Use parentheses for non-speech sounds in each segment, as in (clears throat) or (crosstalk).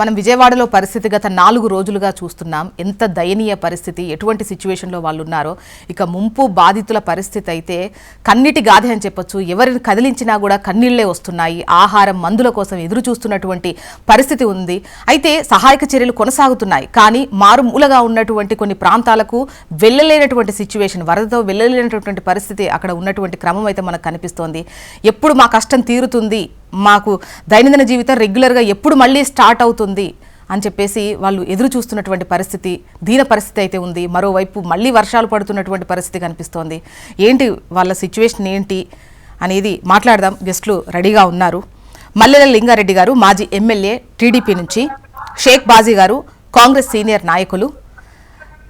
మనం విజయవాడలో పరిస్థితి గత నాలుగు రోజులుగా చూస్తున్నాం. ఎంత దయనీయ పరిస్థితి ఎటువంటి సిచ్యువేషన్లో వాళ్ళు ఉన్నారో ఇక ముంపు బాధితుల పరిస్థితి అయితే కన్నిటి గాథ అని చెప్పొచ్చు. ఎవరిని కదిలించినా కూడా కన్నీళ్ళే వస్తున్నాయి. ఆహారం మందుల కోసం ఎదురు చూస్తున్నటువంటి పరిస్థితి ఉంది. అయితే సహాయక చర్యలు కొనసాగుతున్నాయి. కానీ మారుమూలగా ఉన్నటువంటి కొన్ని ప్రాంతాలకు వెళ్ళలేనటువంటి సిచ్యువేషన్ వరదతో వెళ్ళలేనటువంటి పరిస్థితి అక్కడ ఉన్నటువంటి క్రమం అయితే మనకు కనిపిస్తోంది. ఎప్పుడు మా కష్టం తీరుతుంది? మాకు దైనందిన జీవితం రెగ్యులర్గా ఎప్పుడు మళ్ళీ స్టార్ట్ అవుతుంది అని చెప్పేసి వాళ్ళు ఎదురు చూస్తున్నటువంటి పరిస్థితి దీన పరిస్థితి అయితే ఉంది. మరోవైపు మళ్ళీ వర్షాలు పడుతున్నటువంటి పరిస్థితి కనిపిస్తోంది. ఏంటి వాళ్ళ సిచ్యువేషన్ ఏంటి అనేది మాట్లాడదాం. గెస్టులు రెడీగా ఉన్నారు. మల్లెల లింగారెడ్డి గారు మాజీ ఎమ్మెల్యే టీడీపీ నుంచి షేక్ బాజీ గారు కాంగ్రెస్ సీనియర్ నాయకులు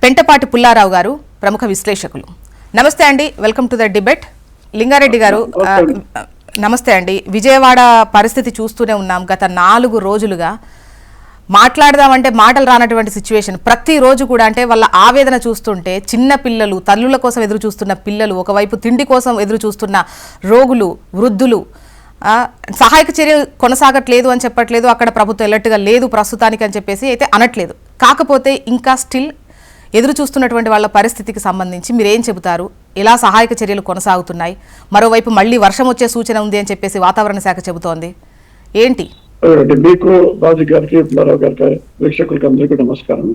పెంటపాటి పుల్లారావు గారు ప్రముఖ విశ్లేషకులు. నమస్తే అండి. Welcome to the debate. Lingareddy గారు నమస్తే అండి. విజయవాడ పరిస్థితి చూస్తూనే ఉన్నాం. గత నాలుగు రోజులుగా మాట్లాడదామంటే మాటలు రానటువంటి సిచ్యువేషన్ ప్రతిరోజు కూడా అంటే వాళ్ళ ఆవేదన చూస్తుంటే చిన్న పిల్లలు తల్లుల కోసం ఎదురు చూస్తున్న పిల్లలు ఒకవైపు తిండి కోసం ఎదురు చూస్తున్న రోగులు వృద్ధులు సహాయక చర్య కొనసాగట్లేదు అని చెప్పట్లేదు. అక్కడ ప్రభుత్వం ఎలర్ట్గా లేదు ప్రస్తుతానికి అని చెప్పేసి అయితే అనట్లేదు. కాకపోతే ఇంకా స్టిల్ ఎదురు చూస్తున్నటువంటి వాళ్ళ పరిస్థితికి సంబంధించి మీరేం చెబుతారు? ఎలా సహాయక చర్యలు కొనసాగుతున్నాయి? మరోవైపు మళ్ళీ వర్షం వచ్చే సూచన ఉంది అని చెప్పేసి వాతావరణ శాఖ చెబుతోంది. ఏంటి? మీకు బాజీ గారికి పుల్లారావు గారికి వీక్షకులకి అందరికీ నమస్కారం.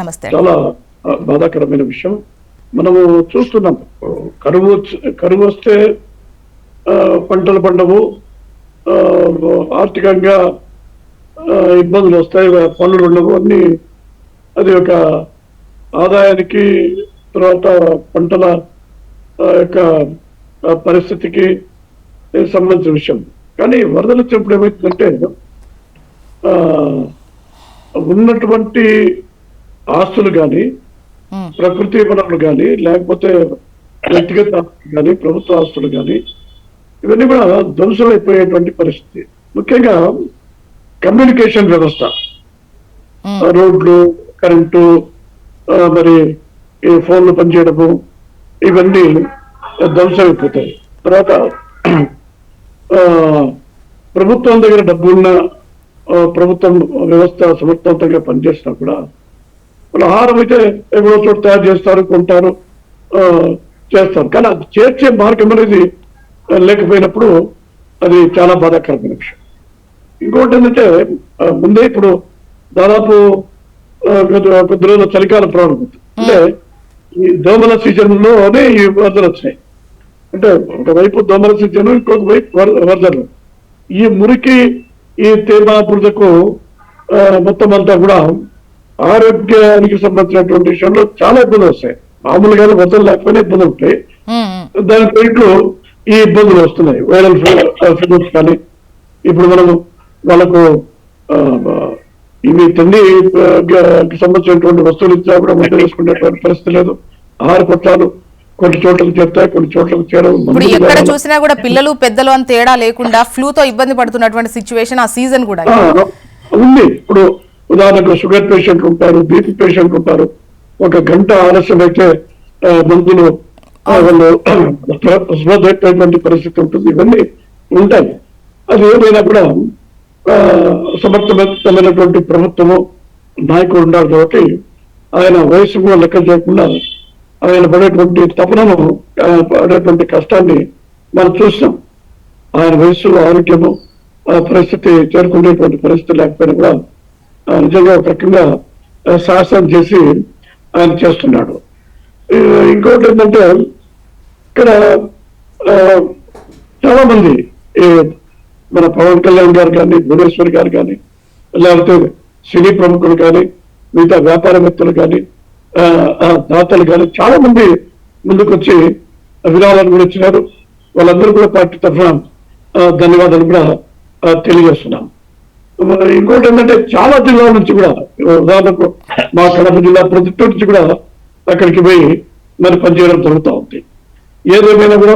నమస్తే. చాలా బాధాకరమైన విషయం. మనము చూస్తున్నాం కరువు కరువు వస్తే పంటలు పండవు ఆర్థికంగా ఇబ్బందులు వస్తాయి పనులు ఉండవు అన్ని అది ఒక ఆదాయానికి తర్వాత పంటల యొక్క పరిస్థితికి సంబంధించిన విషయం. కానీ వరదలు వచ్చినప్పుడు ఏమవుతుందంటే ఆ, ఉన్నటువంటి ఆస్తులు కానీ ప్రకృతి వనరులు కానీ లేకపోతే వ్యక్తిగత ఆస్తులు కానీ ప్రభుత్వ ఆస్తులు కానీ ఇవన్నీ కూడా ధ్వంసమైపోయేటువంటి పరిస్థితి. ముఖ్యంగా కమ్యూనికేషన్ వ్యవస్థ. రోడ్లు కరెంటు మరి ఈ ఫోన్లు పనిచేయడము ఇవన్నీ ధ్వంసమైపోతాయి. తర్వాత ప్రభుత్వం దగ్గర డబ్బున్న ప్రభుత్వం వ్యవస్థ సమర్థవంతంగా పనిచేసినా కూడా వాళ్ళు ఆహారం అయితే ఎవరో చోట తయారు చేస్తారు కొంటారు చేస్తారు. కానీ అది చేర్చే మార్గం అనేది లేకపోయినప్పుడు అది చాలా బాధాకరమైన విషయం. ఇంకోటి ఏంటంటే ముందే ఇప్పుడు దాదాపు కొద్ది రోజుల చలికాలం ప్రారంభం. అంటే ఈ దోమల సీజన్లోనే ఈ వరదలు వచ్చినాయి అంటే ఒకవైపు దోమల సీజన్ ఇంకొక వైపు వర- వరదలు. ఈ మురికి ఈ తేమ బురదకు మొత్తం అంతా కూడా ఆరోగ్యానికి సంబంధించినటువంటి విషయంలో చాలా ఇబ్బందులు వస్తాయి. మామూలుగా వరదలు లేకపోయినా ఇబ్బందులు ఉంటాయి. దాని పేరులో ఈ ఇబ్బందులు వస్తున్నాయి. వైరల్ ఫీవర్స్ కానీ ఇప్పుడు మనము వాళ్ళకు ఇవి తిండి సంబంధించినటువంటి వస్తువులు ఇచ్చా కూడా ముద్ద వేసుకునేటువంటి పరిస్థితి లేదు. ఆహార పట్టాలు కొన్ని చోట్లకు చేరుతాయి కొన్ని చోట్లకు చేరవు. మందులు ఎక్కడ. చూసినా కూడా పిల్లలు పెద్దలు అని తేడా లేకుండా ఫ్లూతో ఇబ్బంది పడుతున్నటువంటి సిచ్యువేషన్ ఆ సీజన్ కూడా ఉంది. ఇప్పుడు ఉదాహరణకు షుగర్ పేషెంట్లు ఉంటారు బీపీ పేషెంట్లు ఉంటారు. ఒక గంట ఆలస్యం అయితే ఆ, మందులు వాళ్ళు (clears throat) పరిస్థితి ఉంటుంది. ఇవన్నీ ఉంటాయి. అది ఏమైనా కూడా సమర్థవంతమైనటువంటి ప్రభుత్వము నాయకుడు ఉండాలి కాబట్టి ఆయన వయసు కూడా లెక్క చేయకుండా ఆయన పడేటువంటి తపనను ఆయన పడేటువంటి కష్టాన్ని మనం చూసినాం. ఆయన వయస్సులో ఆరోగ్యము పరిస్థితి చేరుకునేటువంటి పరిస్థితి లేకపోయినా కూడా నిజంగా ఒక రకంగా సాహసం చేసి ఆయన చేస్తున్నాడు. ఇంకోటి ఏంటంటే ఇక్కడ చాలా మంది ఈ మన పవన్ కళ్యాణ్ గారు కానీ భువనేశ్వర్ గారు కానీ లేకపోతే సినీ ప్రముఖులు కానీ మిగతా వ్యాపారవేత్తలు కానీ దాతలు కానీ చాలా మంది ముందుకు వచ్చి విరాళాలు కూడా ఇచ్చినారు వాళ్ళందరూ కూడా పార్టీ తరఫున ధన్యవాదాలు కూడా తెలియజేస్తున్నాం. ఇంకోటి ఏంటంటే చాలా జిల్లాల నుంచి కూడా ఉదాహరణకు మా కడప జిల్లా ప్రతి నుంచి కూడా అక్కడికి పోయి మరి పనిచేయడం జరుగుతూ ఉంది. ఏదేమైనా కూడా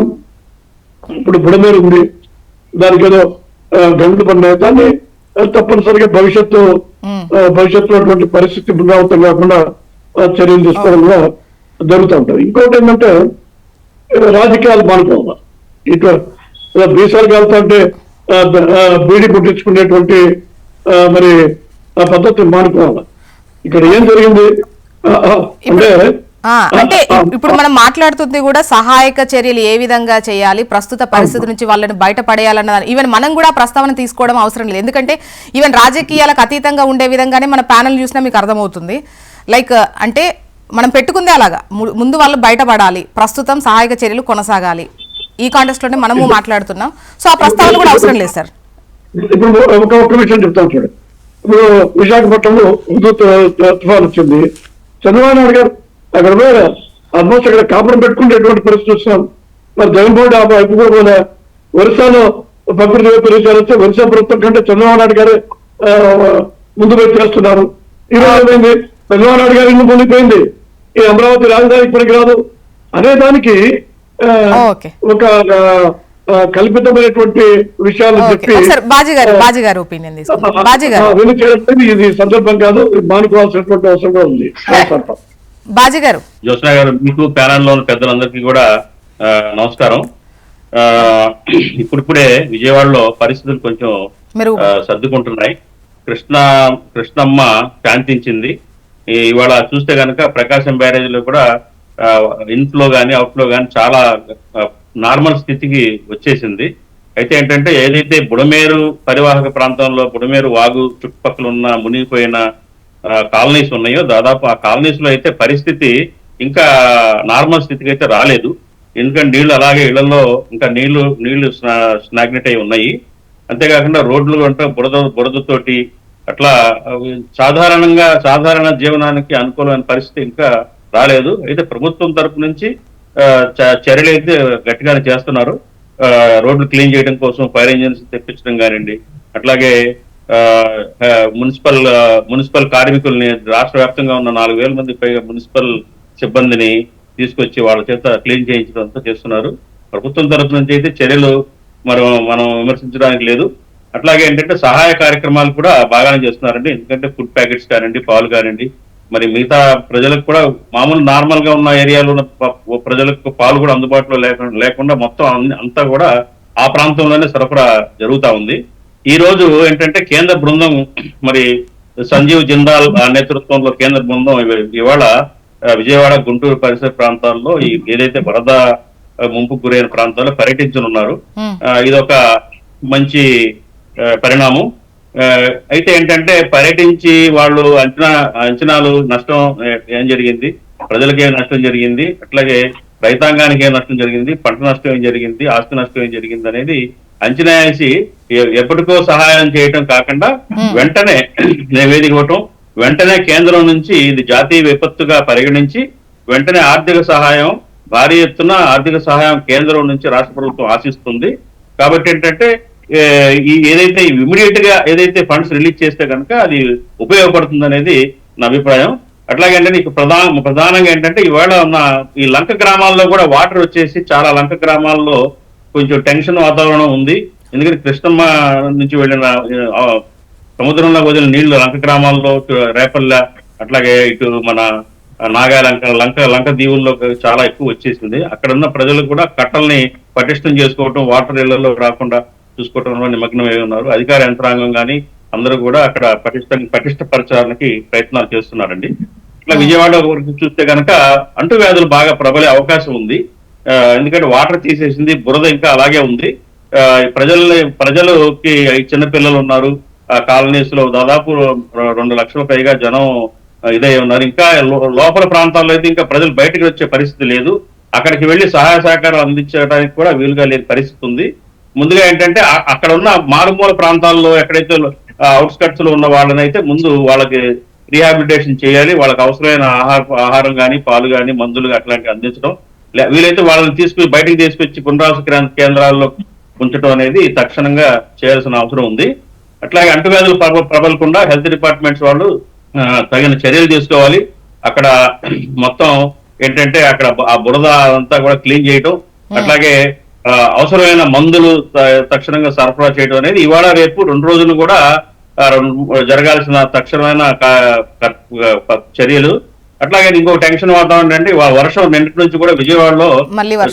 ఇప్పుడు బుడమేరు ఉంది దానికి ఏదో ఆ, గంగులు పడినాయి దాన్ని తప్పనిసరిగా భవిష్యత్తు భవిష్యత్తులో అటువంటి పరిస్థితి పునరావృతం కాకుండా చర్యలు తీసుకోవడం కూడా జరుగుతూ ఉంటుంది. ఇంకోటి ఏంటంటే రాజకీయాలు మానుకోవాలి? ఇటు ఏదో బీసాలు కాలుతా అంటే ఆ, బ- ఆ, బీడీ పుట్టించుకునేటువంటి మరి ఆ పద్ధతి మానుకోవాలి? ఇక్కడ ఏం జరిగింది? అంటే అంటే ఇప్పుడు మనం మాట్లాడుతుంది కూడా సహాయక చర్యలు ఏ విధంగా చేయాలి ప్రస్తుత పరిస్థితి నుంచి వాళ్ళని బయటపడేయాలన్న ఈవెన్ మనం కూడా ప్రస్తావన తీసుకోవడం అవసరం లేదు. ఎందుకంటే ఈవెన్ రాజకీయాలకు అతీతంగా ఉండే విధంగానే మన ప్యానల్ చూసినా మీకు అర్థమవుతుంది. లైక్ అంటే మనం పెట్టుకుందే అలాగా. ముందు వాళ్ళు బయటపడాలి ప్రస్తుతం సహాయక చర్యలు కొనసాగాలి. ఈ కాంటెస్ట్లోనే మనము మాట్లాడుతున్నాం. సో ఆ ప్రస్తావన కూడా అవసరం లేదు సార్. ఇప్పుడు ఒక విషయం చెప్తాను చూడండి ఇప్పుడు విశాఖపట్నంలో తుఫాన్ వచ్చింది. చంద్రబాబు నాయుడు గారు అక్కడ పోయి ఆల్మోస్ట్ అక్కడ కాపురం పెట్టుకునేటువంటి పరిస్థితి వస్తున్నాం మరి జగన్మోహన్ ఆ వైపు కూడా ఒరిస్సాలో ప్రకృతి వైపరీత్యాలు వస్తే ఒరిస్సా ప్రభుత్వం కంటే చంద్రబాబు నాయుడు గారు ముందు పోయి చేస్తున్నారు. ఈ రోజు ఏమైంది? చంద్రబాబు నాయుడు గారు ఇల్లు పొందిపోయింది ఈ అమరావతి రాజధానికి పనికిరాదు అనే దానికి. ఒక కల్పితమైనటువంటి విషయాలు చెప్పి ఇది. సందర్భం కాదు మానుకోవాల్సినటువంటి అవసరం కూడా ఉంది. (laughs) బాజీ గారు. జ్యోత్స్న గారు మీకు ప్యానల్లో ఉన్న పెద్దలందరికీ కూడా నమస్కారం. ఇప్పుడిప్పుడే విజయవాడలో పరిస్థితులు కొంచెం సర్దుకుంటున్నాయి. కృష్ణ కృష్ణమ్మ శాంతించింది. ఇవాళ చూస్తే గనక ప్రకాశం బ్యారేజ్లో కూడా ఇన్ఫ్లో గానీ అవుట్ఫ్లో గానీ చాలా నార్మల్ స్థితికి వచ్చేసింది. అయితే ఏంటంటే ఏదైతే బుడమేరు పరివాహక ప్రాంతంలో బుడమేరు వాగు చుట్టుపక్కల ఉన్న మునిగిపోయిన కాలనీస్ ఉన్నాయో దాదాపు ఆ కాలనీస్లో అయితే పరిస్థితి ఇంకా నార్మల్ స్థితికి అయితే రాలేదు. ఎందుకంటే నీళ్ళు అలాగే ఇళ్ళలో ఇంకా నీళ్ళు నీళ్ళు స్నాగ్నెట్ అయి ఉన్నాయి. అంతేకాకుండా రోడ్లు అంటే బురద బురదతోటి అట్లా సాధారణంగా సాధారణ జీవనానికి అనుకూలమైన పరిస్థితి ఇంకా రాలేదు. అయితే ప్రభుత్వం తరపు నుంచి చ- చర్యలు అయితే గట్టిగానే చేస్తున్నారు. రోడ్లు క్లీన్ చేయడం కోసం ఫైర్ ఇంజిన్స్ తెప్పించడం కానివ్వండి అట్లాగే మున్సిపల్ మున్సిపల్ కార్మికుల్ని రాష్ట్ర వ్యాప్తంగా ఉన్న నాలుగు వేల మంది పైగా మున్సిపల్ సిబ్బందిని తీసుకొచ్చి వాళ్ళ చేత క్లీన్ చేయించడంతో చేస్తున్నారు. ప్రభుత్వం తరపు నుంచి అయితే చర్యలు మనం మనం విమర్శించడానికి లేదు. అట్లాగే ఏంటంటే సహాయ కార్యక్రమాలు కూడా బాగానే చేస్తున్నారండి. ఎందుకంటే ఫుడ్ ప్యాకెట్స్ కానివ్వండి పాలు కానివ్వండి మరి మిగతా ప్రజలకు కూడా మామూలు నార్మల్గా ఉన్న ఏరియాలో ఉన్న ప్రజలకు పాలు కూడా అందుబాటులో లేకుండా లేకుండా మొత్తం అన్ని- అంతా కూడా ఆ ప్రాంతంలోనే సరఫరా జరుగుతా ఉంది. ఈ రోజు ఏంటంటే కేంద్ర బృందం మరి సంజీవ్ జిందాల్ నేతృత్వంలో కేంద్ర బృందం ఇవ- ఇవాళ విజయవాడ గుంటూరు పరిసర ప్రాంతాల్లో ఈ ఏదైతే వరద ఆ, ముంపుకు గురైన ప్రాంతాల్లో పర్యటించనున్నారు. ఆ, ఇదొక మంచి పరిణామం. అయితే ఏంటంటే పర్యటించి వాళ్ళు అంచనా అంచనాలు నష్టం ఏ- ఏం జరిగింది? ప్రజలకు ఏం నష్టం జరిగింది? అట్లాగే రైతాంగానికి ఏం నష్టం జరిగింది? పంట నష్టం ఏం జరిగింది? ఆస్తి నష్టం ఏం జరిగింది అనేది అంచనా వేసి ఎప్పటికో సహాయం చేయటం కాకుండా వెంటనే నివేదిక ఇవ్వటం వెంటనే కేంద్రం నుంచి ఇది జాతీయ విపత్తుగా పరిగణించి వెంటనే ఆర్థిక సహాయం భారీ ఎత్తున ఆర్థిక సహాయం కేంద్రం నుంచి రాష్ట్ర ప్రభుత్వం ఆశిస్తుంది. కాబట్టి ఏంటంటే ఈ ఏదైతే ఇమీడియట్గా ఏదైతే ఫండ్స్ రిలీజ్ చేస్తే కనుక అది ఉపయోగపడుతుంది అనేది నా అభిప్రాయం. అట్లాగే అంటే నీకు ప్రధాన ప్రధానంగా ఏంటంటే ఇవాళ ఉన్న ఈ లంక గ్రామాల్లో కూడా వాటర్ వచ్చేసి చాలా లంక గ్రామాల్లో కొంచెం టెన్షన్ వాతావరణం ఉంది. ఎందుకంటే కృష్ణమ్మ నుంచి వెళ్ళిన సముద్రంలో వదిలిన నీళ్ళు లంక గ్రామాల్లో రేపల్ల అట్లాగే ఇటు మన నాగాలంక లంక లంక దీవుల్లో చాలా ఎక్కువ వచ్చేసింది. అక్కడ ఉన్న ప్రజలు కూడా కట్టల్ని పటిష్టం చేసుకోవటం వాటర్ ఇళ్ళలో రాకుండా చూసుకోవటంలో నిమగ్నమై ఉన్నారు. అధికార యంత్రాంగం కానీ అందరూ కూడా అక్కడ పటిష్ట పటిష్టపరచడానికి ప్రయత్నాలు చేస్తున్నారండి. ఇట్లా విజయవాడ వరకు చూస్తే కనుక అంటువ్యాధులు బాగా ప్రబలే అవకాశం ఉంది. ఎందుకంటే వాటర్ తీసేసింది బురద ఇంకా అలాగే ఉంది. ప్రజల ప్రజలకి చిన్నపిల్లలు చిన్న పిల్లలు ఉన్నారు. ఆ కాలనీస్లో దాదాపు రెండు లక్షల పైగా జనం ఇదై ఉన్నారు. ఇంకా లో- లోపల ప్రాంతాల్లో అయితే ఇంకా ప్రజలు బయటకు వచ్చే పరిస్థితి లేదు. అక్కడికి వెళ్ళి సహాయ సహకారం అందించడానికి కూడా వీలుగా లేని పరిస్థితి ఉంది. ముందుగా ఏంటంటే అక్కడ ఉన్న మారుమూల ప్రాంతాల్లో ఎక్కడైతే అవుట్స్కట్స్లో ఉన్న వాళ్ళని అయితే ముందు వాళ్ళకి రీహాబిలిటేషన్ చేయాలి. వాళ్ళకి అవసరమైన ఆహార ఆహారం కానీ పాలు కానీ మందులు అట్లాంటివి అందించడం. వీలైతే వాళ్ళని తీసుకుని బయటికి తీసుకొచ్చి పునరావాస కేంద్ర- కేంద్రాల్లో ఉంచడం అనేది తక్షణంగా చేయాల్సిన అవసరం ఉంది. అట్లాగే అంటువ్యాధులు ప్రబ- ప్రబలకుండా హెల్త్ డిపార్ట్మెంట్స్ వాళ్ళు తగిన చర్యలు తీసుకోవాలి. అక్కడ (clears throat) మొత్తం ఏంటంటే అక్కడ ఆ బురద అంతా కూడా క్లీన్ చేయటం అట్లాగే అవసరమైన మందులు తక్షణంగా సరఫరా చేయడం అనేది ఇవాళ రేపు రెండు రోజులు కూడా జరగాల్సిన తక్షణమైన చర్యలు అట్లాగే ఇంకో టెన్షన్ వాతావరణం అంటే వర్షం నిన్నటి నుంచి కూడా విజయవాడలో.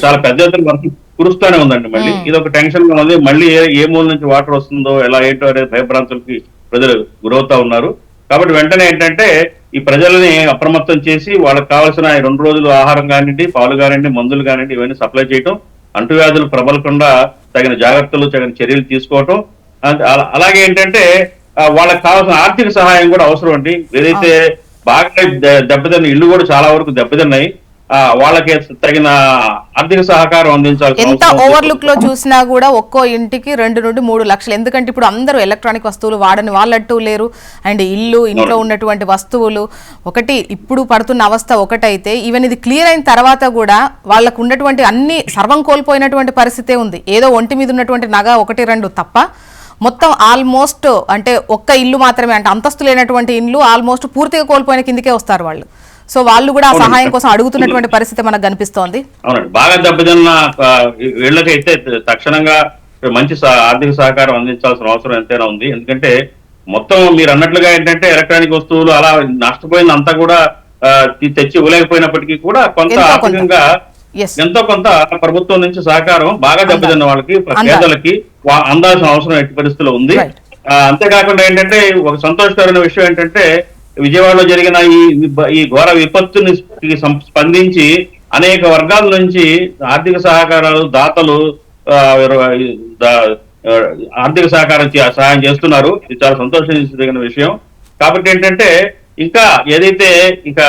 చాలా పెద్ద ఎత్తున వర్షం కురుస్తానే ఉందండి మళ్ళీ. ఇది ఒక టెన్షన్గా ఉంది. మళ్ళీ ఏ మూల నుంచి వాటర్ వస్తుందో ఎలా ఏంటో అనే భయభ్రాంతులకి ప్రజలు గురవుతా ఉన్నారు. కాబట్టి వెంటనే ఏంటంటే ఈ ప్రజలని అప్రమత్తం చేసి వాళ్ళకి కావాల్సిన రెండు రోజులు ఆహారం కానివ్వండి పాలు కానివ్వండి మందులు కానివ్వండి ఇవన్నీ సప్లై చేయటం అంటువ్యాధులు ప్రబలకుండా తగిన జాగ్రత్తలు తగిన చర్యలు తీసుకోవటం. అలాగే ఏంటంటే వాళ్ళకి కావాల్సిన ఆర్థిక సహాయం కూడా అవసరం అండి. ఏదైతే బాగా దెబ్బతిన్న ఇల్లు కూడా చాలా వరకు దెబ్బతిన్నాయి. వాళ్ళకి తగిన ఆర్థిక సహకారం అందించాల్సిన ఎంత. ఓవర్లుక్లో చూసినా కూడా ఒక్కో ఇంటికి రెండు నుండి మూడు లక్షలు. ఎందుకంటే ఇప్పుడు అందరూ ఎలక్ట్రానిక్ వస్తువులు వాడని వాళ్ళట్టు లేరు. అండ్ ఇల్లు ఇంట్లో ఉన్నటువంటి వస్తువులు. ఒకటి ఇప్పుడు పడుతున్న అవస్థ ఒకటైతే ఈవెన్ ఇది క్లియర్ అయిన తర్వాత కూడా వాళ్ళకు ఉన్నటువంటి అన్ని సర్వం కోల్పోయినటువంటి పరిస్థితే ఉంది. ఏదో ఒంటి మీద ఉన్నటువంటి నగ ఒకటి రెండు తప్ప. మొత్తం ఆల్మోస్ట్ అంటే ఒక్క ఇల్లు మాత్రమే అంటే అంతస్తు లేనటువంటి ఇల్లు ఆల్మోస్ట్ పూర్తిగా కోల్పోయిన కిందకే వస్తారు వాళ్ళు. సో వాళ్ళు కూడా ఆ సహాయం కోసం అడుగుతున్నటువంటి పరిస్థితి మనకు కనిపిస్తోంది. అవునండి. బాగా దెబ్బతిన్న వీళ్ళకైతే తక్షణంగా మంచి ఆర్థిక సహకారం అందించాల్సిన అవసరం ఎంతైనా ఉంది. ఎందుకంటే మొత్తం మీరు అన్నట్లుగా ఏంటంటే ఎలక్ట్రానిక్ వస్తువులు అలా నష్టపోయింది అంతా కూడా తెచ్చి ఇవ్వలేకపోయినప్పటికీ కూడా కొంత ఎంతో కొంత. ఆర్థికంగా ఎంతో కొంత ప్రభుత్వం నుంచి సహకారం బాగా దెబ్బతిన్న వాళ్ళకి. పేదలకి అందాల్సిన అవసరం ఎట్టి పరిస్థితుల్లో ఉంది. అంతేకాకుండా ఏంటంటే ఒక సంతోషకరమైన విషయం ఏంటంటే విజయవాడలో జరిగిన ఈ ఈ ఘోర విపత్తుని స్పందించి అనేక వర్గాల నుంచి ఆర్థిక సహకారాలు దాతలు ఆర్థిక సహకారం సహాయం చేస్తున్నారు. ఇది చాలా సంతోషించదగిన విషయం. కాబట్టి ఏంటంటే ఇంకా ఏదైతే ఇంకా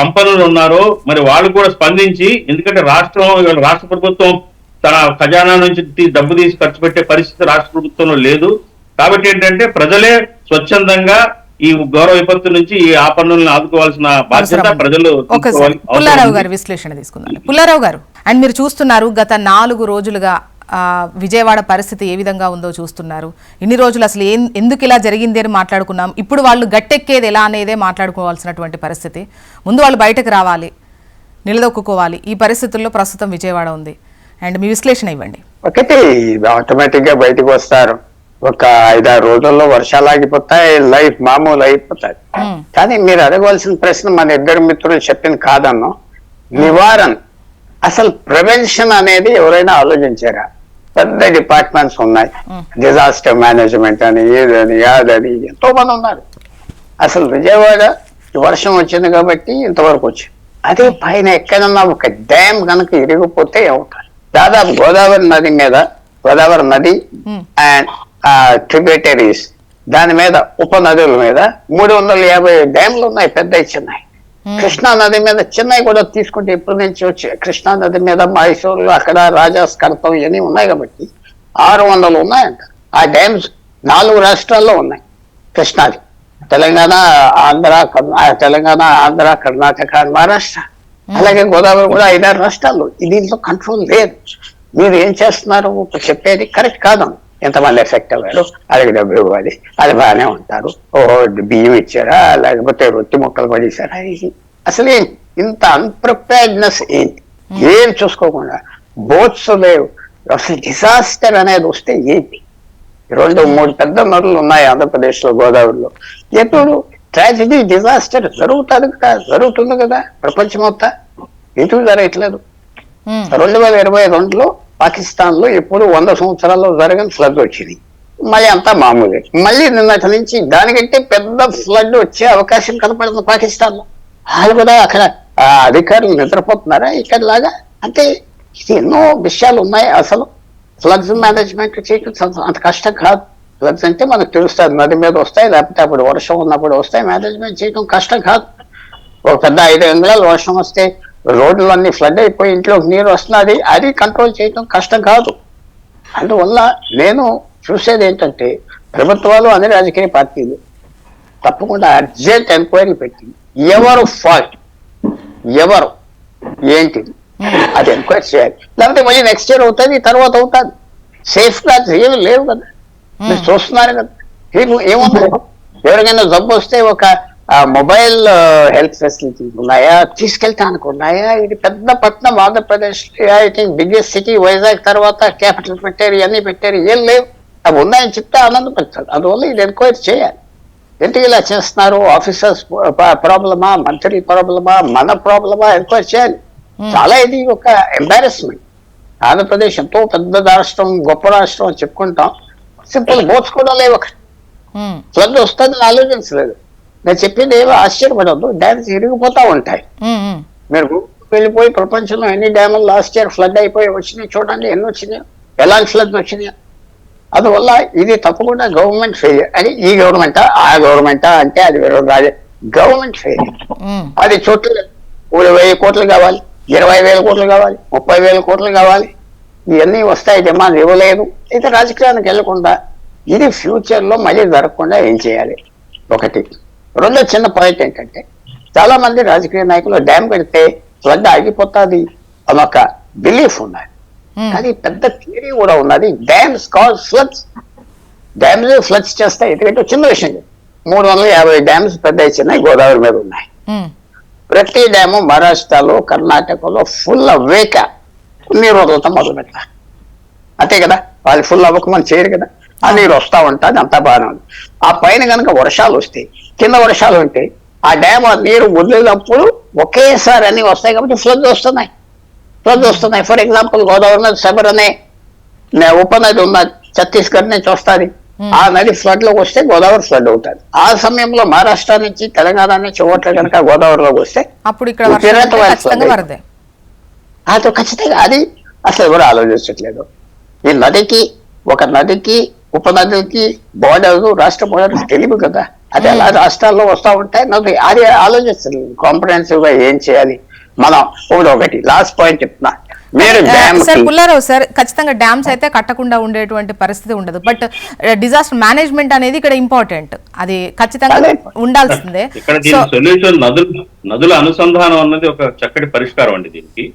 సంపన్నులు ఉన్నారో మరి వాళ్ళు కూడా స్పందించి ఎందుకంటే రాష్ట్రం రాష్ట్ర ప్రభుత్వం తన ఖజానా నుంచి డబ్బు తీసి ఖర్చు పెట్టే పరిస్థితి రాష్ట్ర ప్రభుత్వంలో లేదు. కాబట్టి ఏంటంటే ప్రజలే స్వచ్ఛందంగా ఈ గౌరవ విపత్తు నుంచి ఈ ఆపన్నులను ఆదుకోవాల్సిన బాధ్యత. ప్రజలు పుల్లారావు. గారి విశ్లేషణ తీసుకుందాం. పుల్లారావు గారు అండ్ మీరు చూస్తున్నారు గత నాలుగు రోజులుగా విజయవాడ పరిస్థితి ఏ విధంగా ఉందో చూస్తున్నారు. ఇన్ని రోజులు అసలు ఏం ఎందుకు ఇలా జరిగింది అని మాట్లాడుకున్నాం. ఇప్పుడు వాళ్ళు గట్టెక్కేది ఎలా అనేదే మాట్లాడుకోవాల్సినటువంటి పరిస్థితి. ముందు వాళ్ళు బయటకు రావాలి నిలదొక్కుకోవాలి. ఈ పరిస్థితుల్లో ప్రస్తుతం విజయవాడ ఉంది. అండ్ మీ విశ్లేషణ ఇవ్వండి. ఒకటి ఆటోమేటిక్గా బయటకు వస్తారు. ఒక ఐదారు రోజుల్లో వర్షాలు ఆగిపోతాయి లైఫ్ మామూలు అయిపోతాయి. కానీ మీరు అడగవలసిన ప్రశ్న మన ఇద్దరు మిత్రులు చెప్పింది కాదన్ను నివారణ. అసలు ప్రివెన్షన్ అనేది ఎవరైనా ఆలోచించారా? పెద్ద డిపార్ట్మెంట్స్ ఉన్నాయి. డిజాస్టర్ మేనేజ్మెంట్ అని ఏదని యాదని ఎంతో మంది ఉన్నారు. అసలు విజయవాడ వర్షం వచ్చింది కాబట్టి ఇంతవరకు వచ్చింది. అదే పైన ఎక్కడన్నా ఒక డ్యామ్ కనుక ఇరిగిపోతే అవుతాయి దాదాపు గోదావరి నది మీద గోదావరి నది Hmm. అండ్ ట్రిబ్యూటరీస్ దాని మీద ఉపనదుల మీద మూడు వందల యాభై డ్యామ్లు ఉన్నాయి పెద్ద చిన్నవి. కృష్ణా నది మీద చిన్నవి కూడా తీసుకుంటే ఇప్పటి నుంచి వచ్చి కృష్ణా నది మీద మైసూరు అక్కడ రాజాస్ కడతం ఇవన్నీ ఉన్నాయి కాబట్టి ఆరు వందలు ఉన్నాయంట. ఆ డ్యామ్స్ నాలుగు రాష్ట్రాల్లో ఉన్నాయి కృష్ణాది. తెలంగాణ ఆంధ్ర తెలంగాణ ఆంధ్ర కర్ణాటక మహారాష్ట్ర. అలాగే గోదావరి కూడా ఐదారు రాష్ట్రాల్లో ఈ దీంట్లో కంట్రోల్ లేదు. మీరు ఏం చేస్తున్నారు చెప్పేది కరెక్ట్ కాదు. ఎంతమంది ఎఫెక్ట్ అవ్వారు అలాగే డబ్బు ఇవ్వాలి అది బాగానే ఉంటారు. ఓహో బియ్యం ఇచ్చారా? లేకపోతే రొట్టె ముక్కలు పడేసారా ఇది అసలు ఏంటి? ఇంత అన్ప్రిపేర్డ్నెస్ ఏంటి? ఏం చూసుకోకుండా బోట్స్ లేవు. అసలు డిసాస్టర్ అనేది వస్తే ఏంటి? రెండు మూడు పెద్ద నదులు ఉన్నాయి ఆంధ్రప్రదేశ్లో గోదావరిలో. ఎప్పుడు ట్రాజడీ డిజాస్టర్ జరుగుతుంది కదా జరుగుతుంది కదా ప్రపంచం మొత్తం ఎందుకు జరగట్లేదు? మ్మ్. రెండు వేల ఇరవై రెండులో పాకిస్తాన్లో ఎప్పుడు వంద సంవత్సరాల్లో జరగని ఫ్లడ్ వచ్చింది. మళ్ళీ అంతా మామూలే. మళ్ళీ నిన్నటి నుంచి దానికంటే పెద్ద ఫ్లడ్ వచ్చే అవకాశం కనపడుతుంది పాకిస్తాన్లో వాళ్ళు కూడా అక్కడ అధికారులు నిద్రపోతున్నారా ఇక్కడ లాగా అంటే ఇది ఎన్నో విషయాలు ఉన్నాయి అసలు. ఫ్లడ్స్ మేనేజ్మెంట్ చేయడం అంత- అంత కష్టం కాదు. ఫ్లడ్స్ అంటే మనకు తెలుస్తుంది. నది మీద వస్తాయి లేకపోతే అప్పుడు వర్షం ఉన్నప్పుడు వస్తాయి. మేనేజ్మెంట్ చేయడం కష్టం కాదు. ఒక పెద్ద ఐదు అంగుళాలు వర్షం వస్తే రోడ్లు అన్ని ఫ్లడ్ అయిపోయి ఇంట్లో నీరు వస్తున్నది. అది కంట్రోల్ చేయడం కష్టం కాదు. అందువల్ల నేను చూసేది ఏంటంటే ప్రభుత్వాలు అన్ని రాజకీయ పార్టీలు తప్పకుండా అర్జెంట్ ఎంక్వైరీ పెట్టి ఎవరు ఫాల్ట్ ఎవరు? ఏంటిది అది ఎంక్వైరీ చేయాలి. లేకపోతే మళ్ళీ నెక్స్ట్ ఇయర్ అవుతుంది తర్వాత అవుతుంది. సేఫ్ గార్డ్స్ ఏమి లేవు కదా. మీరు చూస్తున్నారు కదా. ఏమి ఏముంది ఎవరికైనా జబ్బు వస్తే ఒక మొబైల్ హెల్త్ ఫెసిలిటీస్ ఉన్నాయా? తీసుకెళ్తానికి ఉన్నాయా ఇది పెద్ద పట్టణం Andhra Pradesh I think biggest city Vizag తర్వాత క్యాపిటల్ పెట్టారు ఇవన్నీ పెట్టారు ఏం లేవు. అవి ఉన్నాయని చెప్తే ఆనందపడతారు అందువల్ల ఇది ఎంక్వైరీ చేయాలి. ఎందుకు ఇలా చేస్తున్నారు? ఆఫీసర్స్ ప్రాబ్లమా? మంత్రి ప్రాబ్లమా? మన ప్రాబ్లమా? ఎంక్వైరీ చేయాలి. చాలా ఇది ఒక ఎంబారెస్మెంట్ ఆంధ్రప్రదేశ్ ఎంతో పెద్ద రాష్ట్రం గొప్ప రాష్ట్రం అని చెప్పుకుంటాం. సింపుల్ కూడా లేవు అక్కడ. ఫ్లడ్ వస్తుందని ఆలోచించలేదు నేను చెప్పింది ఏమో ఆశ్చర్యపడద్దు. డ్యామ్స్ ఇరిగిపోతా ఉంటాయి. మీరు వెళ్ళిపోయి ప్రపంచంలో ఎన్ని డ్యాములు లాస్ట్ ఇయర్ ఫ్లడ్ అయిపోయి వచ్చినాయి చూడండి ఎన్ని వచ్చినాయి ఎలాంటి ఫ్లడ్ వచ్చినాయి. అందువల్ల ఇది తప్పకుండా గవర్నమెంట్ ఫెయిలియర్ అని ఈ గవర్నమెంటా ఆ గవర్నమెంటా అంటే అది వేరే రాజే గవర్నమెంట్ ఉమ్. పది చోట్ల మూడు వెయ్యి కోట్లు కావాలి ఇరవై వేల కోట్లు కావాలి ముప్పై వేల కోట్లు కావాలి. ఇవన్నీ వస్తాయి డిమాండ్ ఇవ్వలేదు. అయితే రాజకీయానికి వెళ్ళకుండా ఇది ఫ్యూచర్లో మళ్ళీ జరగకుండా ఏం చేయాలి? ఒకటి. రెండో చిన్న పాయింట్ ఏంటంటే చాలా మంది రాజకీయ నాయకులు డ్యామ్ కడితే ఫ్లడ్ ఆగిపోతుంది అని ఒక బిలీఫ్ ఉన్నది. కానీ పెద్ద థియరీ కూడా ఉన్నది. Dams cause floods. Dams floods చేస్తాయి. ఎందుకంటే చిన్న విషయం. మూడు వందల యాభై డ్యామ్స్ పెద్ద చిన్నవి గోదావరి మీద ఉన్నాయి. ప్రతి డ్యాము మహారాష్ట్రలో కర్ణాటకలో ఫుల్ అవ్వేక నీరు వదులుతాం మొదలు పెట్టాలి అంతే కదా? వాళ్ళు ఫుల్ అవ్వకమని చేయరు కదా? ఆ నీరు వస్తా ఉంటుంది అంతా బాగానే ఉంది. ఆ పైన కనుక వర్షాలు వస్తాయి కింద వర్షాలు ఉంటే ఆ డ్యామ్ ఆ నీరు వదిలినప్పుడు ఒకేసారి అన్ని వస్తాయి కాబట్టి ఫ్లడ్ వస్తున్నాయి. ఫ్లడ్ వస్తున్నాయి. ఫర్ ఎగ్జాంపుల్ గోదావరి నది సబర్ అనే ఉపనది ఉన్న ఛత్తీస్గఢ్ నుంచి వస్తుంది. ఆ నది ఫ్లడ్లోకి వస్తే గోదావరి ఫ్లడ్ అవుతుంది. ఆ సమయంలో మహారాష్ట్ర నుంచి తెలంగాణ నుంచి ఓట్లు కనుక గోదావరిలోకి వస్తే అప్పుడు ఇక్కడ ఖచ్చితంగా అది ఖచ్చితంగా అది అసలు ఎవరు ఆలోచించట్లేదు. ఈ నదికి ఒక నదికి ఉపనదికి బోర్డర్ రాష్ట్ర బోర్డర్ తెలియదు కదా. అది ఎలా రాష్ట్రాల్లో వస్తా ఉంటాయి నది అది ఆలోచించలేదు కాంప్రహెన్సివ్గా ఏం చేయాలి? మనం ఇప్పుడు ఒకటి లాస్ట్ పాయింట్ చెప్తున్నా. సార్ పుల్లారావు సార్ ఖచ్చితంగా డ్యామ్స్ అయితే కట్టకుండా ఉండేటువంటి పరిస్థితి ఉండదు. బట్ డిజాస్టర్ మేనేజ్మెంట్ అనేది ఇక్కడ ఇంపార్టెంట్ అది ఖచ్చితంగా. ఉండాల్సిందే. ఇక్కడ సొల్యూషన్ నదులు నదుల అనుసంధానం అన్నది ఒక చక్కటి పరిష్కారం అండి దీనికి.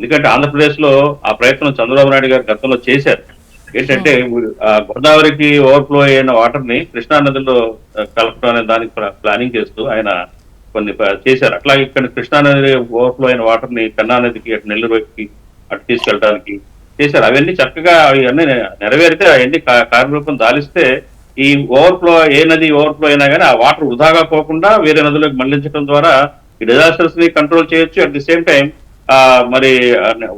ఎందుకంటే ఆంధ్రప్రదేశ్లో ఆ ప్రయత్నం చంద్రబాబు నాయుడు గారు గతంలో చేశారు. ఏంటంటే గోదావరికి ఓవర్ఫ్లో అయిన వాటర్ని కృష్ణా నదిలో కలపడం అనే దానికి ప్లా- ప్లానింగ్ చేస్తూ ఆయన కొన్ని చేశారు. అట్లాగే ఇక్కడ కృష్ణా నది ఓవర్ఫ్లో అయిన వాటర్ని కన్నా నదికి అటు నెల్లూరుకి అటు తీసుకెళ్ళడానికి చేశారు. అవన్నీ చక్కగా అవన్నీ నెరవేరితే అవన్నీ కార్యరూపం దాలిస్తే ఈ ఓవర్ఫ్లో ఏ నది ఓవర్ఫ్లో అయినా కానీ ఆ వాటర్ వృధాగా పోకుండా వేరే నదులకు మళ్ళించడం ద్వారా ఈ డిజాస్టర్స్ని కంట్రోల్ చేయొచ్చు. అట్ ది సేమ్ టైం మరి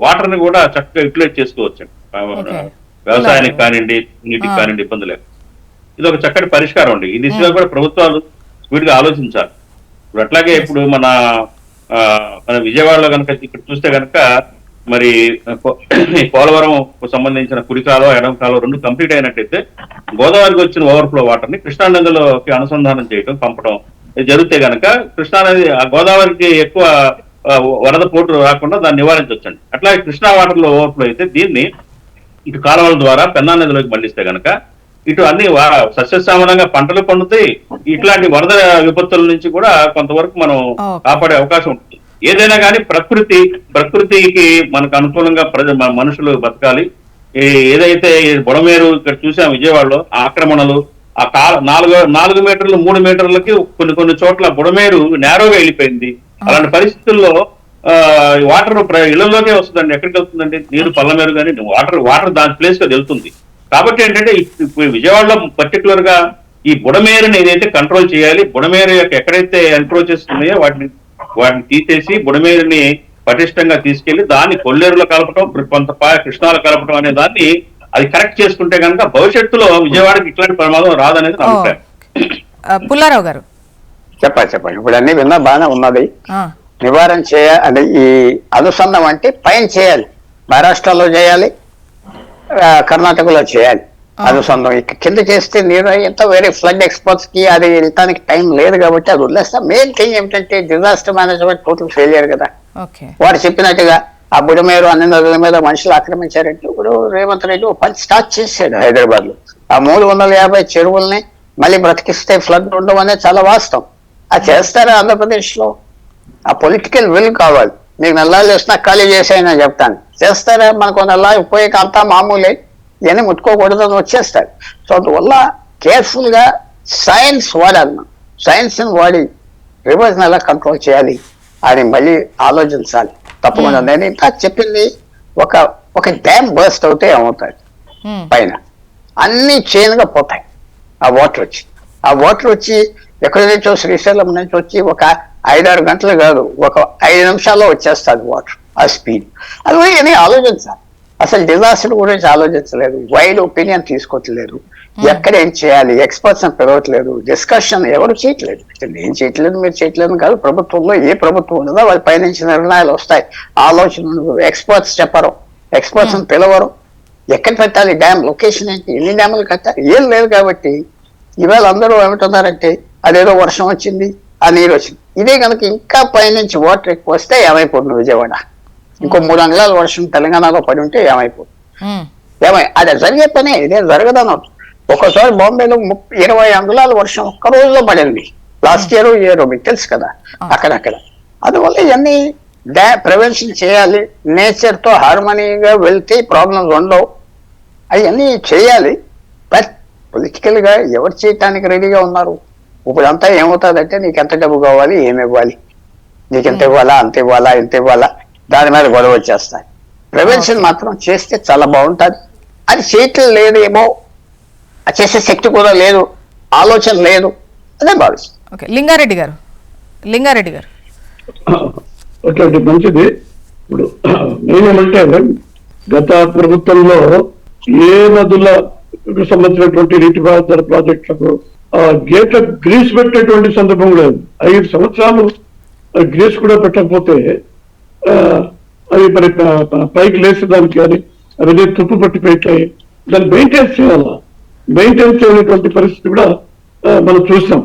వాటర్ని కూడా చక్కగా యూటిలైజ్ చేసుకోవచ్చు. వ్యవసాయానికి కానివ్వండి నీటికి. కానివ్వండి ఇబ్బంది లేదు. ఇది ఒక చక్కటి పరిష్కారం అండి. ఈ దిశగా కూడా ప్రభుత్వాలు స్పీడ్గా ఆలోచించాలి. ఇప్పుడు అట్లాగే ఇప్పుడు మన మన విజయవాడలో కనుక ఇక్కడ చూస్తే కనుక మరి పోలవరం సంబంధించిన కుడి కాలువ ఎడమ కాలువ రెండు కంప్లీట్ అయినట్టయితే గోదావరికి వచ్చిన ఓవర్ఫ్లో వాటర్ని కృష్ణా నదిలోకి అనుసంధానం చేయడం పంపడం ఇది జరిగితే కనుక కృష్ణా నది ఆ గోదావరికి ఎక్కువ వరద పోటు రాకుండా దాన్ని నివారించవచ్చండి అట్లాగే కృష్ణా వాటర్లో ఓవర్ఫ్లో అయితే దీన్ని ఇటు కాలువల ద్వారా పెన్నా నదిలోకి మళ్ళిస్తే గనక ఇటు అన్ని సస్యశ్యామలంగా పంటలు పండుతాయి. ఇట్లాంటి వరద విపత్తుల నుంచి కూడా కొంతవరకు మనం. కాపాడే అవకాశం ఉంటుంది. ఏదైనా కానీ ప్రకృతి ప్రకృతికి మనకు అనుకూలంగా ప్రజ మన మనుషులు బతకాలి. ఏదైతే బుడమేరు ఇక్కడ చూసాం విజయవాడలో ఆక్రమణలు ఆ కాల నాలుగు నాలుగు మీటర్లు మూడు మీటర్లకి కొన్ని కొన్ని చోట్ల బుడమేరు నేరోగా వెళ్ళిపోయింది. అలాంటి పరిస్థితుల్లో వాటర్ ఇళ్ళలోకే వస్తుందండి. ఎక్కడికి వెళ్తుందండి? నీరు పల్లమేరు కానీ వాటర్ వాటర్ దాని ప్లేస్గా వెళ్తుంది. కాబట్టి ఏంటంటే విజయవాడలో పర్టికులర్గా ఈ బుడమేరుని ఏదైతే కంట్రోల్ చేయాలి బుడమేరు యొక్క ఎక్కడైతే ఎన్క్రోచెస్ ఉన్నాయో వాటిని వాటిని తీసేసి బుడమేరుని పటిష్టంగా తీసుకెళ్ళి దాన్ని కొల్లేరులో కలపడం కొంత కృష్ణాలో కలపడం అనే దాన్ని అది కరెక్ట్ చేసుకుంటే కనుక భవిష్యత్తులో విజయవాడకి ఇట్లాంటి ప్రమాదం రాదనేది నా. అభిప్రాయం. పుల్లారావు గారు. చెప్పండి చెప్పండి. ఇప్పుడు అన్ని విన్నా బాగానే ఉన్నది. నివారణ చేయ అంటే ఈ అనుసంధానం అంటే పైన చేయాలి. మహారాష్ట్రలో చేయాలి కర్ణాటకలో చేయాలి అనుసంధానం. ఇక కింద చేస్తే నీరు ఎంత వేరే ఫ్లడ్ ఎక్స్పర్ట్స్కి అది వెళ్ళటానికి టైం లేదు కాబట్టి అది వదిలేస్తాం. మెయిన్ థింగ్ ఏమిటంటే డిజాస్టర్ మేనేజ్మెంట్ టోటల్ ఫెయిలియర్ కదా. వాడు చెప్పినట్టుగా ఆ బుడమేరు అన్ని నదుల మీద మనుషులు ఆక్రమించారంటే ఇప్పుడు రేవంత్ రెడ్డి ఒక పని స్టార్ట్ చేశాడు హైదరాబాద్లో ఆ మూడు వందల యాభై చెరువుల్ని మళ్ళీ బ్రతికిస్తే ఫ్లడ్ ఉండడం అనేది చాలా వాస్తవం. అది చేస్తారా ఆంధ్రప్రదేశ్లో ఆ పొలిటికల్ విల్ కావాలి. మీకు నల్లాలు వేసినా ఖాళీ చేసాయని చెప్తాను. చేస్తారా? మనకు నల్లా పోయాక అంతా మామూలే. ఇవన్నీ ముట్టుకోకూడదని వచ్చేస్తారు సో అందువల్ల కేర్ఫుల్గా సైన్స్ వాడాలి మనం. సైన్స్ వాడి రివర్స్ ఎలా కంట్రోల్ చేయాలి అని మళ్ళీ ఆలోచించాలి. తప్పకుండా. నేను ఇంకా చెప్పింది ఒక ఒక డ్యామ్ బర్స్ట్ అవుతే ఏమవుతుంది ఉమ్, పైన. అన్ని చైన్గా పోతాయి. ఆ వాటర్ వచ్చి. ఆ వాటర్ వచ్చి ఎక్కడి నుంచో శ్రీశైలం నుంచి వచ్చి ఒక ఐదారు గంటలు కాదు ఒక ఐదు నిమిషాల్లో వచ్చేస్తుంది వాటర్ ఆ స్పీడ్. అది అని ఆలోచించాలి? అసలు డిజాస్టర్ గురించి ఆలోచించలేదు వైడ్ ఒపీనియన్ తీసుకోవట్లేదు ఎక్కడ ఏం చేయాలి ఎక్స్పర్ట్స్ అని పిలవట్లేదు డిస్కషన్ ఎవరు చేయట్లేదు. నేను చేయట్లేదు మీరు చేయట్లేదు కాదు ప్రభుత్వంలో ఏ ప్రభుత్వం ఉన్నదో వాళ్ళ పైనుంచి నిర్ణయాలు వస్తాయి. ఆలోచన ఎక్స్పర్ట్స్ చెప్పరు ఎక్స్పర్ట్స్ అని పిలవరు. ఎక్కడ పెట్టాలి? డ్యామ్ లొకేషన్ ఏంటి? ఎన్ని డ్యాములు కట్టాలి? ఏం లేదు కాబట్టి ఇవాళ అందరూ ఏమంటున్నారంటే అదేదో వర్షం వచ్చింది ఆ నీరు వచ్చింది. ఇదే కనుక ఇంకా పైనుంచి వాటర్ ఎక్కువ వస్తే ఏమైపోతుంది విజయవాడ? ఇంకో మూడు అంగుళాల వర్షం తెలంగాణలో పడి ఉంటే ఏమైపోతుంది? ఉమ్, ఏమై అది జరిగే పనే ఇదే జరగదను ఒక్కోసారి బాంబేలో ముప్పై ఇరవై అంగుళాల వర్షం ఒక్క రోజులో పడింది. లాస్ట్ ఇయర్ ఇయర్ మీకు తెలుసు కదా అక్కడక్కడ. అందువల్ల ఇవన్నీ డా ప్రివెన్షన్ చేయాలి. నేచర్తో హార్మనీగా వెళ్తే ప్రాబ్లమ్స్ ఉండవు. అవన్నీ చేయాలి. బట్ పొలిటికల్గా ఎవరు చేయటానికి రెడీగా ఉన్నారు? ఇప్పుడు అంతా ఏమవుతుందంటే నీకు ఎంత డబ్బు కావాలి ఏమి ఇవ్వాలి? నీకు ఎంత ఇవ్వాలా అంత ఇవ్వాలా ఎంత ఇవ్వాలా? దాని మీద గొడవ వచ్చేస్తాయి. ప్రివెన్షన్ మాత్రం చేస్తే చాలా బాగుంటుంది. అది చేయటం లేదేమో అది చేసే శక్తి కూడా లేదు ఆలోచన లేదు అదే భావిస్తుంది ఓకే లింగారెడ్డి గారు. లింగారెడ్డి గారు. ఓకే మంచిది. ఇప్పుడు నేనేమంటే గత ప్రభుత్వంలో ఏ నదుల సంబంధించినటువంటి నీటిపారుదల ప్రాజెక్టులకు గేట్ల గ్రీస్ పెట్టేటువంటి సందర్భం లేదు. ఐదు సంవత్సరాలు ఆ గ్రీస్ కూడా పెట్టకపోతే అది అవి మరి పైకి లేచి దానికి కానీ అవన్నీ తుప్పు పట్టి పెట్టాయి దాన్ని మెయింటైన్ చేయాలా? మెయింటైన్ చేయనటువంటి పరిస్థితి కూడా మనం చూసాం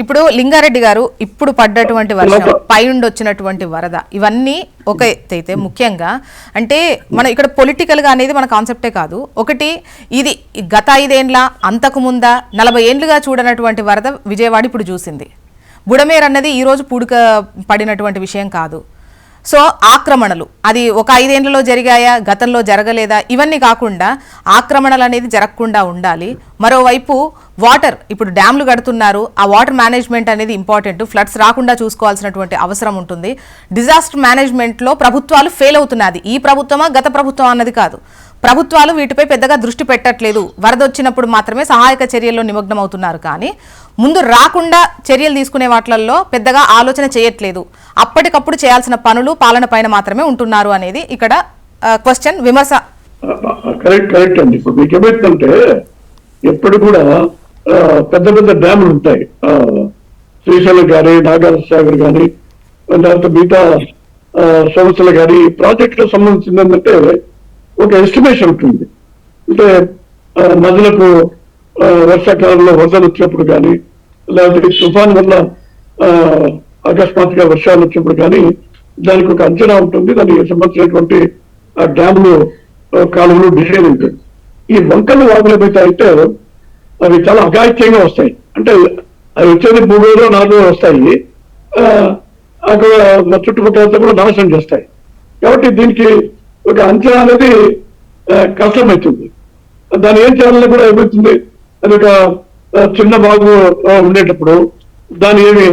ఇప్పుడు లింగారెడ్డి గారు ఇప్పుడు పడ్డటువంటి వర్షం పైనుండి వచ్చినటువంటి వరద ఇవన్నీ ఒక అయితే ముఖ్యంగా అంటే మనం ఇక్కడ పొలిటికల్గా అనేది మన కాన్సెప్టే కాదు. ఒకటి ఇది గత ఐదేండ్ల అంతకు ముందా నలభై ఏండ్లుగా చూడనటువంటి వరద విజయవాడ ఇప్పుడు చూసింది. బుడమేర్ అన్నది ఈ రోజు పూడిక పడినటువంటి విషయం కాదు. సో ఆక్రమణలు. అది ఒక ఐదేళ్ళలో జరిగాయా గతంలో జరగలేదా? ఇవన్నీ కాకుండా ఆక్రమణలు అనేది జరగకుండా ఉండాలి. మరోవైపు వాటర్ ఇప్పుడు డ్యామ్లు కడుతున్నారు. ఆ వాటర్ మేనేజ్మెంట్ అనేది ఇంపార్టెంట్. ఫ్లడ్స్ రాకుండా చూసుకోవాల్సినటువంటి అవసరం ఉంటుంది. డిజాస్టర్ మేనేజ్మెంట్లో ప్రభుత్వాలు ఫెయిల్ అవుతున్నది ఈ ప్రభుత్వమా గత ప్రభుత్వం అన్నది కాదు. ప్రభుత్వాలు వీటిపై పెద్దగా దృష్టి పెట్టట్లేదు. వరద వచ్చినప్పుడు మాత్రమే సహాయక చర్యల్లో నిమగ్నం అవుతున్నారు కానీ ముందు రాకుండా చర్యలు తీసుకునే వాటిల్లో పెద్దగా ఆలోచన చేయట్లేదు. అప్పటికప్పుడు చేయాల్సిన పనులు పాలన పైన మాత్రమే ఉంటున్నారు అనేది ఇక్కడ క్వశ్చన్ విమర్శ. కరెక్ట్ కరెక్ట్ అండి. ఇప్పుడు మీకు ఏమైందంటే ఎప్పుడు కూడా పెద్ద పెద్ద డ్యాములు ఉంటాయి. శ్రీశైలం కానీ నాగార్జున సాగర్ కానీ లేకపోతే మిగతా సంస్థలు కానీ ప్రాజెక్టులకు సంబంధించింది ఏంటంటే ఒక ఎస్టిమేషన్ ఉంటుంది. అంటే నదులకు వర్షాకాలంలో వరదలు వచ్చినప్పుడు కానీ లేకపోతే తుఫాన్ వల్ల అకస్మాత్తుగా వర్షాలు వచ్చినప్పుడు కానీ దానికి ఒక అంచనా ఉంటుంది. దానికి సంబంధించినటువంటి ఆ డ్యాములు కాలువలు డిజైన్ ఉంటుంది. ఈ వంకలు వాగులు ఏమైతే అయితే అవి చాలా అఘాయిత్యంగా వస్తాయి. అంటే అవి వచ్చేది మూడు రోజులు నాలుగు రోజులు వస్తాయి. అక్కడ చుట్టుపక్కల కూడా నాశనం చేస్తాయి. కాబట్టి దీనికి ఒక అంచనా అనేది కష్టమవుతుంది. దాన్ని ఏం చేయాలని కూడా ఏమవుతుంది? అది ఒక చిన్న బాగు ఉండేటప్పుడు దాన్ని ఏమి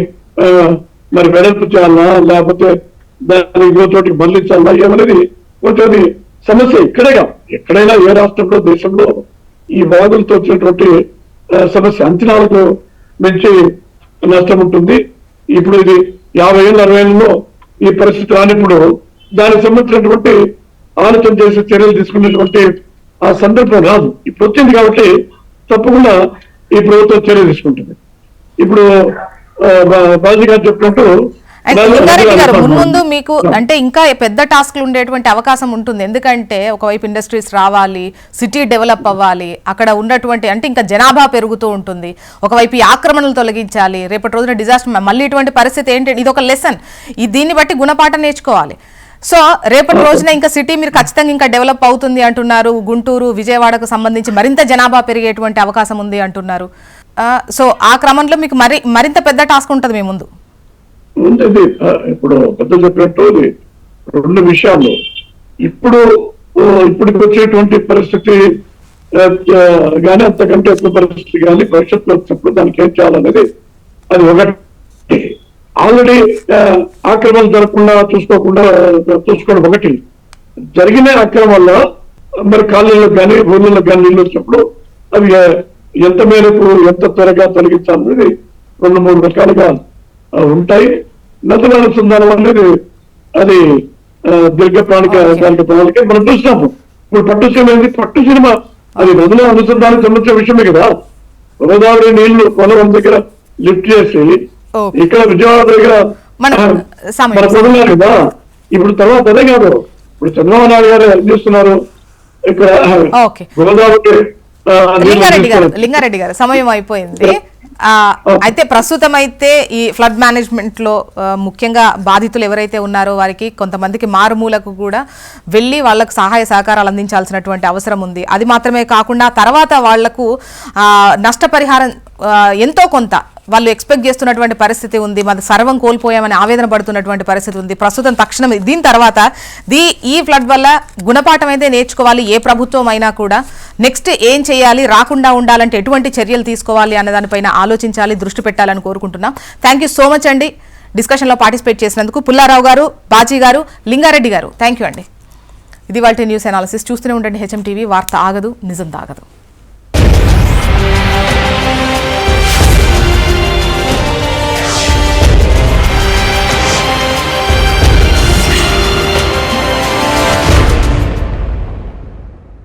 మరి వెడల్పు చేయాలా? లేకపోతే దాన్ని ఇంకో చోటికి మళ్ళించాలా ఏమనేది కొంచెం సమస్య ఇక్కడేగా ఎక్కడైనా ఏ రాష్ట్రంలో దేశంలో ఈ బాధలతో వచ్చినటువంటి సమస్య అంచనాలకు మించి నష్టం ఉంటుంది. ఇప్పుడు ఇది యాభై ఏళ్ళు అరవై ఏళ్ళలో ఈ పరిస్థితి రానిప్పుడు దానికి సంబంధించినటువంటి ఆలోచన చేసే చర్యలు తీసుకునేటువంటి ఆ సందర్భం రాదు. ఇప్పుడు వచ్చింది కాబట్టి తప్పకుండా ఈ ప్రభుత్వం చర్య తీసుకుంటుంది. ఇప్పుడు బాజీ గారు చెప్పినట్టు మున్ముందు మీకు అంటే ఇంకా పెద్ద టాస్క్లు ఉండేటువంటి అవకాశం ఉంటుంది. ఎందుకంటే ఒకవైపు ఇండస్ట్రీస్ రావాలి సిటీ డెవలప్ అవ్వాలి అక్కడ ఉన్నటువంటి అంటే ఇంకా జనాభా పెరుగుతూ ఉంటుంది. ఒకవైపు ఈ ఆక్రమణలు తొలగించాలి రేపటి రోజున డిజాస్టర్ మళ్ళీ ఇటువంటి పరిస్థితి ఏంటి ఇది ఒక లెసన్. ఈ దీన్ని బట్టి గుణపాఠం నేర్చుకోవాలి. సో రేపటి రోజున ఇంకా సిటీ మీరు ఖచ్చితంగా ఇంకా డెవలప్ అవుతుంది అంటున్నారు. గుంటూరు విజయవాడకు సంబంధించి మరింత జనాభా పెరిగేటువంటి అవకాశం ఉంది అంటున్నారు. ఆ, సో ఆ క్రమంలో మీకు మరి మరింత పెద్ద టాస్క్ ఉంటుంది మీ ముందు. ఉంది ఇప్పుడు పెద్ద చెప్పినట్టు రెండు విషయాలు. ఇప్పుడు ఇప్పుడు ఇప్పటికి వచ్చేటువంటి పరిస్థితి కానీ అంతకంటే ఎక్కువ పరిస్థితి కానీ భవిష్యత్తులో వచ్చినప్పుడు దానికి ఏం చేయాలనేది అది ఒకటి. ఆల్రెడీ ఆక్రమణ జరగకుండా చూసుకోకుండా చూసుకోవడం ఒకటి. జరిగిన ఆక్రమణ మరి కాళ్ళలో కానీ ఊళ్ళలో కానీ నీళ్ళు వచ్చినప్పుడు అవి ఎంత మేరకు ఎంత త్వరగా తొలగించాలనేది రెండు మూడు రకాలుగా ఉంటాయి. నదుల అనుసంధానం అనేది అది దీర్ఘ ప్రాణిక కాలిక ప్రణాళిక మనం చూసినాము. ఇప్పుడు పట్టు సినిమా ఏంది? పట్టు సినిమా. అది నదుల అనుసంధానం సంబంధించిన విషయమే కదా. గోదావరి నీళ్ళు పోలవరం దగ్గర లిఫ్ట్ చేసి. ఇక్కడ విజయవాడ దగ్గర మన- పొందలేదు కదా? ఇప్పుడు తర్వాత అదే కాదు. ఇప్పుడు చంద్రబాబు నాయుడు గారు ఏం చేస్తున్నారు. ఇక్కడ. గోదావరి లింగారెడ్డి గారు లింగారెడ్డి గారు సమయం అయిపోయింది. ఆ, అయితే ప్రస్తుతం అయితే ఈ ఫ్లడ్ మేనేజ్మెంట్లో ముఖ్యంగా బాధితులు ఎవరైతే ఉన్నారో వారికి కొంతమందికి మారుమూలకు కూడా వెళ్ళి వాళ్ళకు సహాయ సహకారాలు అందించాల్సినటువంటి అవసరం ఉంది. అది మాత్రమే కాకుండా తర్వాత వాళ్ళకు ఆ, నష్టపరిహారం ఎంతో కొంత వాళ్ళు ఎక్స్పెక్ట్ చేస్తున్నటువంటి పరిస్థితి ఉంది. మన సర్వం కోల్పోయామని ఆవేదన పడుతున్నటువంటి పరిస్థితి ఉంది. ప్రస్తుతం తక్షణం దీని తర్వాత దీ ఈ ఫ్లడ్ వల్ల గుణపాఠం అయితే నేర్చుకోవాలి ఏ ప్రభుత్వం అయినా కూడా. నెక్స్ట్ ఏం చేయాలి రాకుండా ఉండాలంటే ఎటువంటి చర్యలు తీసుకోవాలి అన్న దానిపైన ఆలోచించాలి దృష్టి పెట్టాలని కోరుకుంటున్నాం. థ్యాంక్ యూ సో మచ్ అండి. డిస్కషన్లో పార్టిసిపేట్ చేసినందుకు పుల్లారావు గారు బాజీ గారు లింగారెడ్డి గారు. థ్యాంక్ యూ అండి. ఇది వాళ్ళ న్యూస్ అనాలిసిస్ చూస్తూనే ఉండండి. హెచ్ఎం టీవీ వార్త ఆగదు నిజం దాగదు